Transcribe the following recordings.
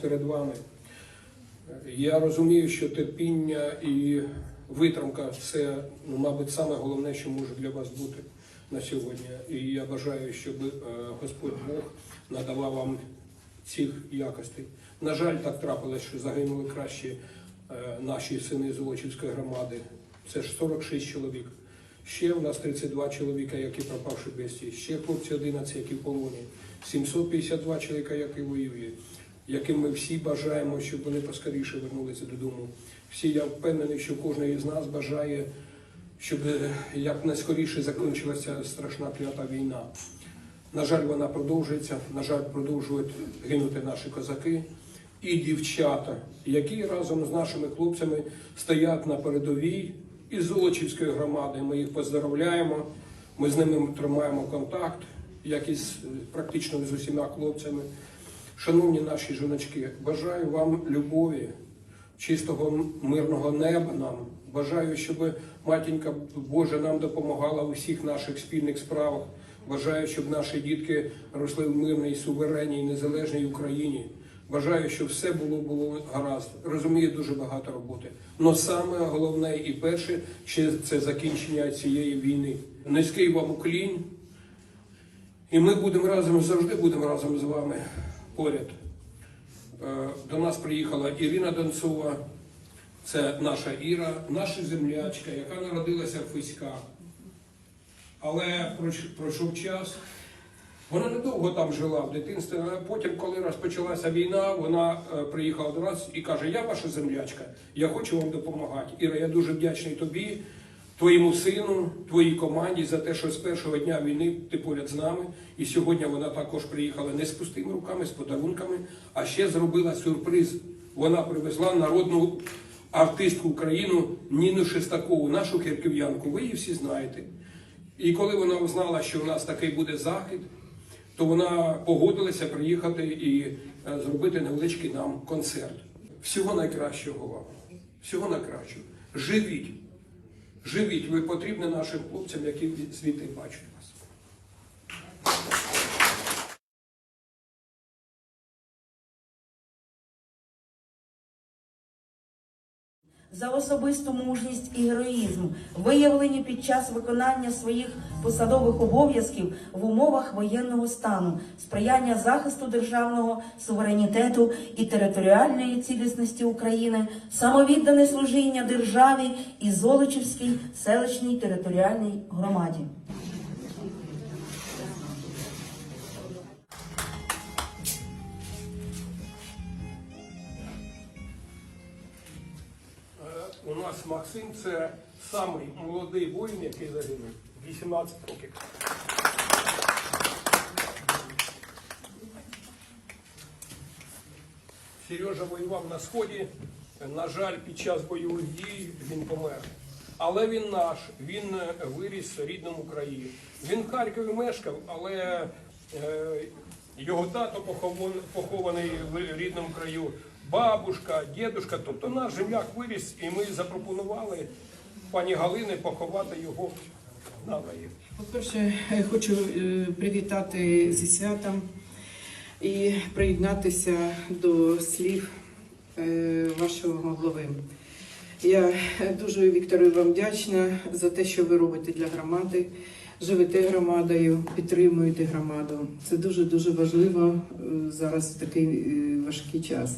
перед вами. Я розумію, що терпіння і витримка це, ну, мабуть, саме головне, що може для вас бути на сьогодні. І я бажаю, щоб е, Господь Бог надавав вам цих якостей. На жаль, так трапилось, що загинули кращі е, наші сини Золочівської громади. Це ж 46 чоловік. Ще у нас 32 чоловіка, які пропавши безвісті. Ще хлопці 11, які в полоні. 752 чоловіка, які воюють, яким ми всі бажаємо, щоб вони поскоріше вернулися додому. Всі я впевнений, що кожен із нас бажає, щоб е, якнайскоріше закінчилася страшна клята війна. На жаль, вона продовжується. На жаль, продовжують гинути наші козаки і дівчата, які разом з нашими хлопцями стоять на передовій із Золочівської громади. Ми їх поздравляємо. Ми з ними тримаємо контакт, як і практично з усіма хлопцями. Шановні наші жіночки, бажаю вам любові, чистого мирного неба нам. Бажаю, щоб матінка Божа нам допомагала у всіх наших спільних справах. Бажаю, щоб наші дітки росли в мирній, суверенній, незалежній Україні. Бажаю, щоб все було було гаразд. Розумію, дуже багато роботи. Но саме головне і перше ще це закінчення цієї війни. Низький вам уклін. І ми будемо разом завжди будемо разом з вами поряд. Е, До нас приїхала Ірина Донцова, це наша Іра, наша землячка, яка народилася в Фиськах. Але пройшов час. Вона недовго там жила в дитинстві, але потім, коли розпочалася війна, вона е, приїхала до нас і каже: Я ваша землячка, я хочу вам допомагати. Іра, я дуже вдячний тобі, твоєму сину, твоїй команді за те, що з першого дня війни ти поряд з нами. І сьогодні вона також приїхала не з пустими руками, з подарунками, а ще зробила сюрприз. Вона привезла народну артистку України Ніну Шестакову, нашу харків'янку. Ви її всі знаєте. І коли вона узнала, що у нас такий буде захід, то вона погодилася приїхати і е, зробити невеличкий нам концерт. Всього найкращого вам. Всього найкращого. Живіть. Живіть. Ви потрібні нашим хлопцям, які звідти бачать вас. За особисту мужність і героїзм, виявлені під час виконання своїх посадових обов'язків в умовах воєнного стану, сприяння захисту державного суверенітету і територіальної цілісності України, самовіддане служіння державі і Золочівській селищній територіальній громаді. У нас Максим це самий молодий воїн, який загинув. 18 років. Сережа воював на сході. На жаль, під час бойових дій він помер. Але він наш, він е, виріс в рідному краї. Він в Харкові мешкав, але е, його тато похован- похований в рідному краю. Бабушка, дідушка, тобто наш земляк виріс, і ми запропонували пані Галини поховати його на Алеї. По-перше, хочу е, привітати зі святом і приєднатися до слів е, вашого голови. Я дуже Віктору вам вдячна за те, що ви робите для громади, живете громадою, підтримуєте громаду. Це дуже дуже важливо е, зараз в такий важкий час.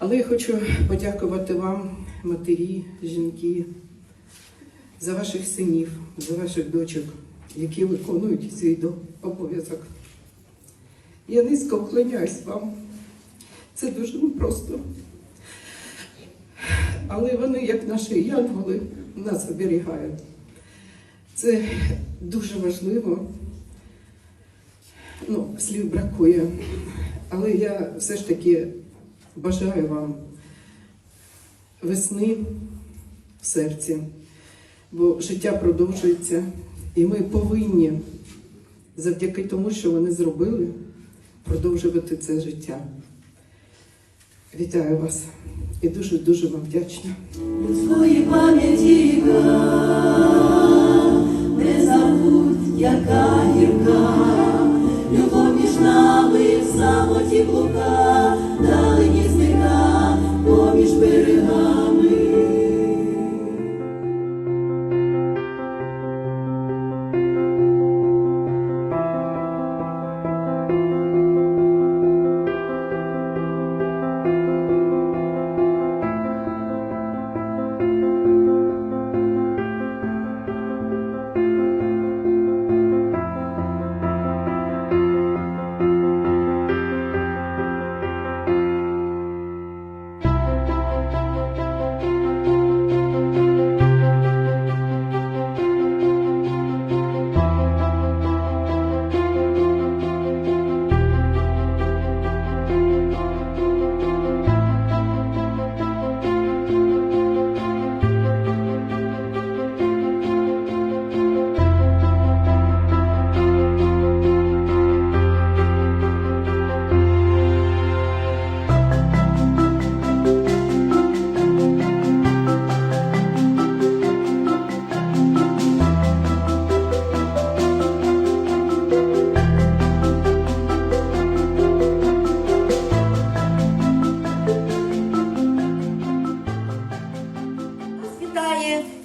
Але я хочу подякувати вам, матері, жінки, за ваших синів, за ваших дочок, які виконують свій обов'язок. Я низько вклоняюсь вам. Це дуже непросто. Але вони, як наші янголи, нас оберігають. Це дуже важливо. Ну, слів бракує. Але я все ж таки бажаю вам весни, в серці, бо життя продовжується, і ми повинні завдяки тому, що вони зробили, продовжувати це життя. Вітаю вас і дуже дуже вам вдячна. Людської пам'яті не забудь, яка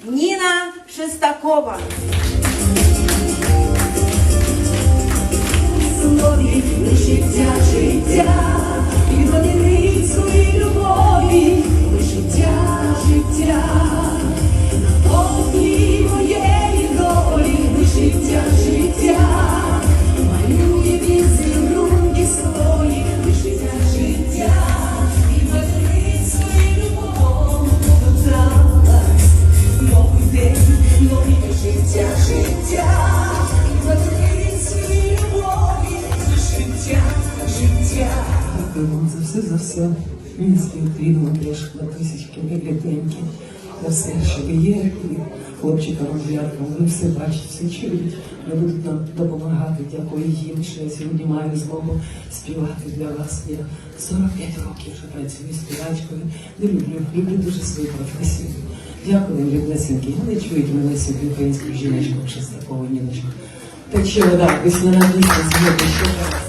Ніна Шестакова. Слові все. Низький уклін теж на тисячки бібліотеки. За все, що є, і хлопчикам, англіяткам, вони все бачать, все чують. Вони будуть нам допомагати. Дякую їм, що я сьогодні маю змогу співати для вас. Я 45 років вже працюю співачкою. Не люблю, люблю дуже свою професію. Дякую, вам. Вони чують мене сьогодні українську жіночку, щось такого ніночку. Так що, да, весняна пісня згодом ще раз.